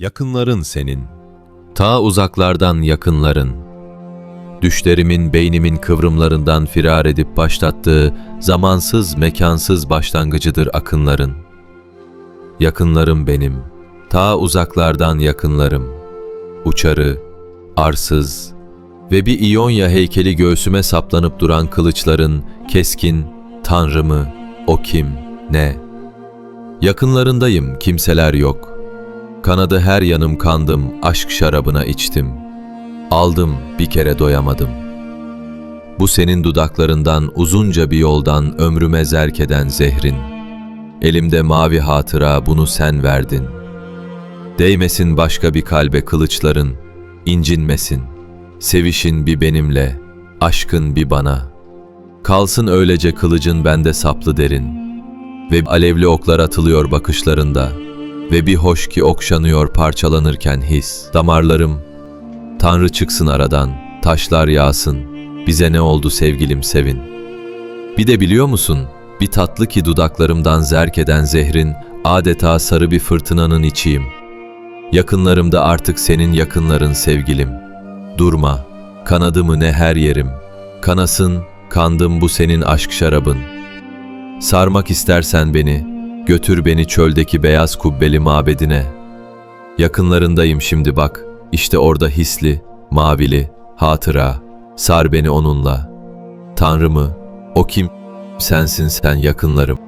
Yakınların senin, ta uzaklardan yakınların. Düşlerimin beynimin kıvrımlarından firar edip başlattığı zamansız mekansız başlangıcıdır akınların. Yakınlarım benim, ta uzaklardan yakınlarım. Uçarı, arsız ve bir İonya heykeli göğsüme saplanıp duran kılıçların keskin, tanrımı, o kim, ne? Yakınlarındayım, kimseler yok.'' Kanadı her yanım kandım, aşk şarabına içtim. Aldım, bir kere doyamadım. Bu senin dudaklarından uzunca bir yoldan ömrüme zerk eden zehrin. Elimde mavi hatıra bunu sen verdin. Değmesin başka bir kalbe kılıçların, incinmesin. Sevişin bir benimle, aşkın bir bana. Kalsın öylece kılıcın bende saplı derin. Ve alevli oklar atılıyor bakışlarında.'' Ve bir hoş ki okşanıyor parçalanırken his. Damarlarım, Tanrı çıksın aradan, taşlar yağsın, bize ne oldu sevgilim sevin. Bir de biliyor musun, bir tatlı ki dudaklarımdan zerk eden zehrin, adeta sarı bir fırtınanın içiyim. Yakınlarımda artık senin yakınların sevgilim. Durma, kanadımı ne her yerim. Kanasın, kandım bu senin aşk şarabın. Sarmak istersen beni, Götür beni çöldeki beyaz kubbeli mabedine. Yakınlarındayım şimdi bak, işte orada hisli, mavili, hatıra. Sar beni onunla. Tanrı mı? O kim? Sensin sen yakınlarım.